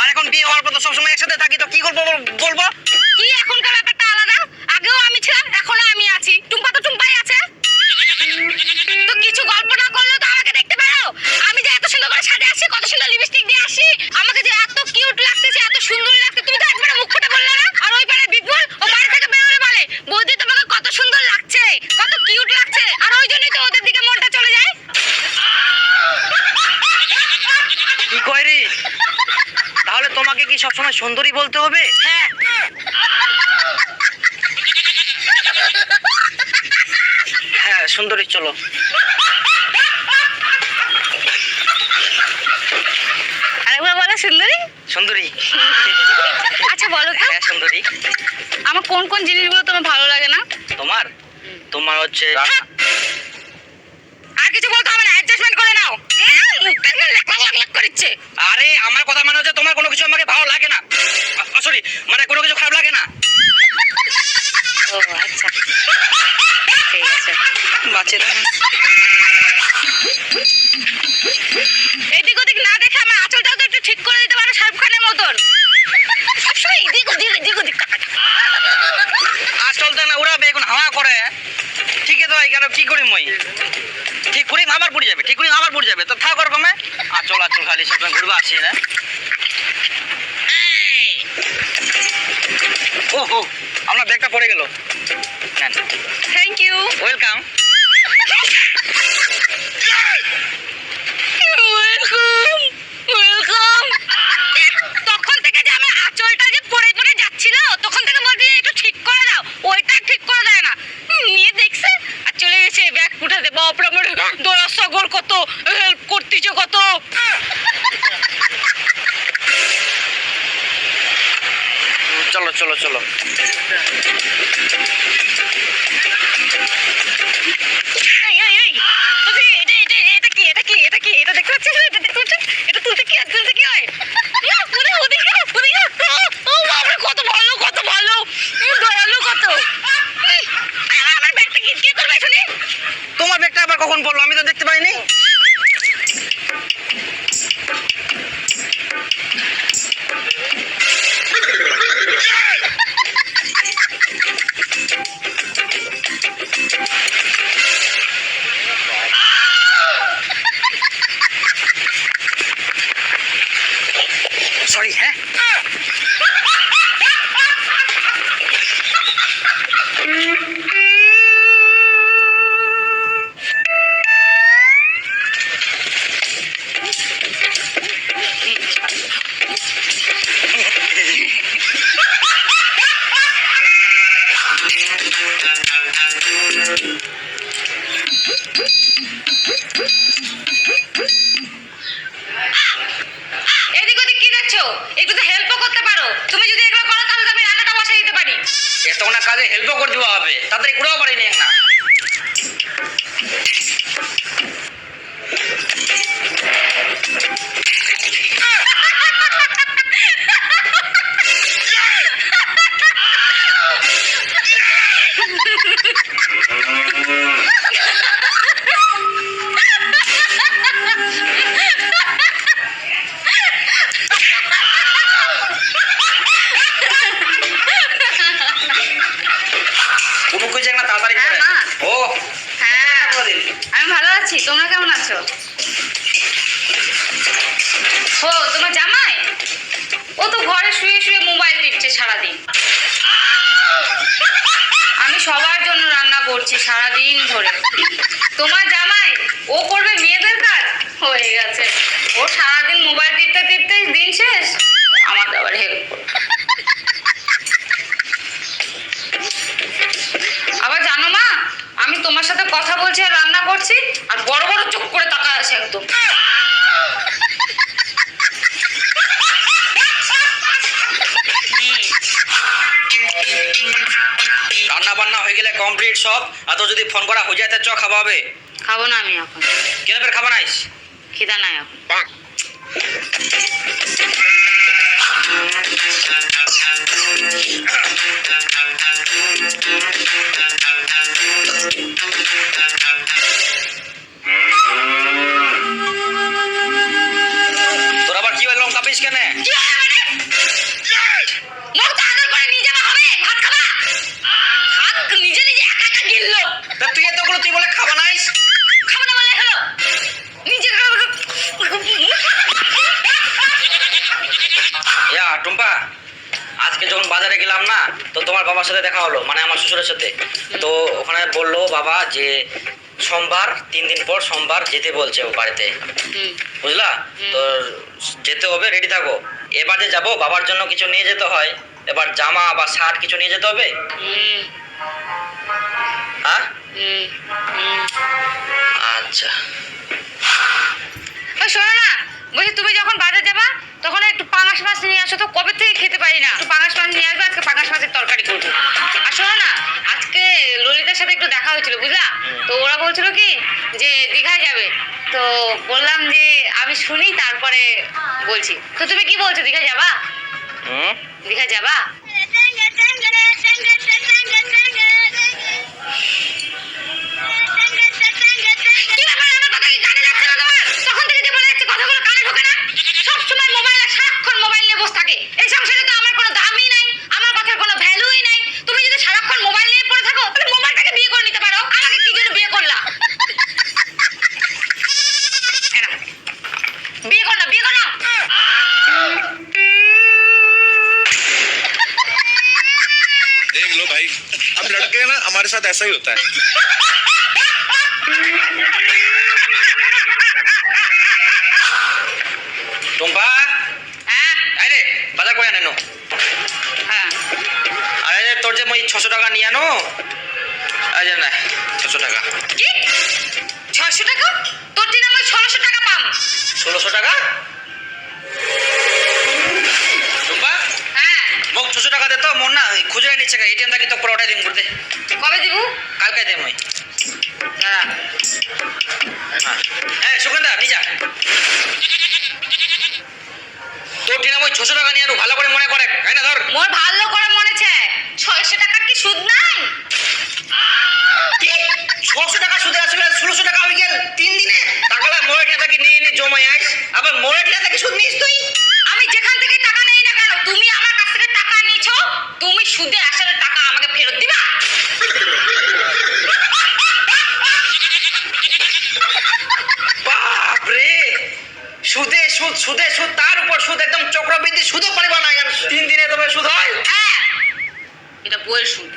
আর এখন বিয়ে হওয়ার পর তো সবসময় একসাথে থাকি, তো কি করব বলব? কি এখনকার ব্যাপারটা আলাদা? আগেও আমি ছিলাম এখনও আমি আছি। টুম্পা তো টুম্পাই আছে। তো কিছু গল্প না করলেও তো আমাকে দেখতে পারো? আমি যে এত সুন্দর করে সাজে আসি কত সুন্দর লিপস্টিক দিয়ে আসি আমাকে যে এত কিউট লাগতেছে, এত সুন্দর লাগছে তুমি তো একবার মুখ ফুটে বললে না আর ওই পারে বিপুল ও বাড়ি থেকে বেরোলে বলে বৌদি তোমাকে কত সুন্দর লাগছে কত কিউট লাগছে আর ওই জন্যই তো ওদের দিকে মনটা চলে যায় কি কয় রে তাহলে তোমাকে কি সবসময় সুন্দরী বলতে হবে? হ্যাঁ। হ্যাঁ সুন্দরী চলো। আরেকবার বলো সুন্দরী। সুন্দরী। আচ্ছা বলো তো। হ্যাঁ সুন্দরী। আমার কোন কোন জিনিসগুলো তোমার ভালো লাগে না? তোমার? তোমার হচ্ছে আর কিছু বলতে হবে না অ্যাডজাস্টমেন্ট করে নাও। লাক করছে আরে আমার কথা মানে হচ্ছে তোমার কোনো কিছু আমাকে ভালো লাগে না। সরি মানে কোনো কিছু খারাপ লাগে না। ও আচ্ছা। ঠিক আছে। বাচ্চারা এদিক ওদিক না দেখে আমার আঁচলটাও তো একটু ঠিক করে দিতে পারো শাহরুখ খানের মতন। সবসময় এদিক ওদিক এদিক ওদিক চলতে না উড়াবে এখন হাওয়া করে। ভাই কেন কি করি মই? ঠিক করি আমার পড়ে যাবে ঠিক করি আমার পড়ে যাবে। তো থাক ওরকমে আচল আচল খালি সব ঘুরবা আসি না ও হো আপনার ব্যাগটা পড়ে গেল। থ্যাংক ইউ ওয়েলকাম ওয়েলকাম তখন থেকে যে আমার আঁচলটা যে পড়ে পড়ে যাচ্ছিল তখন থেকে বলছি যে একটু ঠিক করে দাও ওইটা ঠিক করে দেয় না হুম, নিয়ে দেখছে আর চলে গেছে ব্যাগ উঠাতে বাপরে আমার দোলা সাগর কত হেল্প করতেছে কত চলো চলো চলো এই, এই, এই, বলছি, এটা- এটা- এটা কি? এটা কি? এটা কি? এটা দেখতে পাচ্ছিস? এটা দেখতে পাচ্ছিস? এটা তুলতে কি হয়? তুলতে কি হয়? ইয়া, ওরে, ওদিকে, ওদিকে। ও, ও বাপরে, কত ভালো, কত ভালো। উম, দয়ালু কত। উম, আমার- আমার ব্যাগটা কি- কে তুলবে শুনি? তোমার ব্যাগটা আবার কখন পড়ল? আমি তো দেখতে পাইনি। সরি কাজে হেল্পও করে দেওয়া হবে। না কোনো ও, তোমার জামাই? ও তো ঘরে শুয়ে শুয়ে মোবাইল টিপছে সারাদিন। আমি সবার জন্য রান্না করছি সারাদিন ধরে। তোমার জামাই, ও করবে মেয়েদের কাজ? হয়ে গেছে। ও সারাদিন মোবাইল টিপতে কমপ্লিট সব আর তো যদি ফোন করা হয়ে যায় তা চ খাওয়া হবে। খাব না আমি এখন। কেন ফের খাবা নাইস খিদা নাই এখন। যখন বাজারে গেলাম না তো তোমার বাবার সাথে দেখা হলো মানে আমার শ্বশুরের সাথে। তো ওখানে বলল বাবা যে সোমবার তিন দিন পর সোমবার যেতে বলছে ও বাড়িতে। বুঝলা? তো যেতে হবে রেডি থাকো। এবার যে যাব বাবার জন্য কিছু নিয়ে যেতে হয়। এবার জামা বা শার্ট কিছু নিয়ে যেতে হবে? হ্যাঁ? আচ্ছা। শোনো না বলছি তুমি যখন বাজার যাবা তখন একটু পাঙাশ মাছ নিয়ে আসো তো কবে থেকে খেতে পারি না? একটু পাঙাশ মাছ নিয়ে আসবে আজকে পাঙাশ মাছের তরকারি করব। আর শোনো না আজকে ললিতার সাথে একটু দেখা হয়েছিল বুঝলা? তো ওরা বলছিল কি যে দীঘায় যাবে। তো বললাম যে আমি শুনি তারপরে বলছি। তো তুমি কি বলছো দীঘা যাবা? দীঘা যাবা? ऐसा ही होता है টুম্পা হ্যাঁ এই রে বাজার করে আনো হ্যাঁ আরে যে তোর যে মই ছশো টাকা নিয়ে আনো এই যে না ছশো টাকা কি ছয়শো টাকা তোর দিন আমার ষোলোশো টাকা পাম ষোলোশো টাকা টুম্পা হ্যাঁ মোক ছশো টাকা দে তো মোর না খুচরা নিচ্ছে এটিএম থাকি মোর ভালো করে মনে মনেছে। ছয়শো টাকার কি সুদ নাই? ছশো টাকা সুদে আসলে ষোলোশো টাকা হয়ে গেল তিন দিনে? টাকাটা মোড়ে টিনা থাকি নিয়ে নিয়ে জমাই আইস। আবার মোড়ে টিনা থাকি সুদ নিস তুই আমি যেখান থেকে টাকা নেই না কেন তুমি আমার কাছ থেকে টাকা নিছো তুমি সুদে আসলে টাকা আমাকে ফেরত দিবা বাপ রে সুদে সুদ সুদে সুদ তার উপর সুদ একদম চক্রবৃদ্ধি সুদও পারিবা না তিন দিনে তোমার সুদ হয়? হ্যাঁ। এটা বইয়ের সুদ।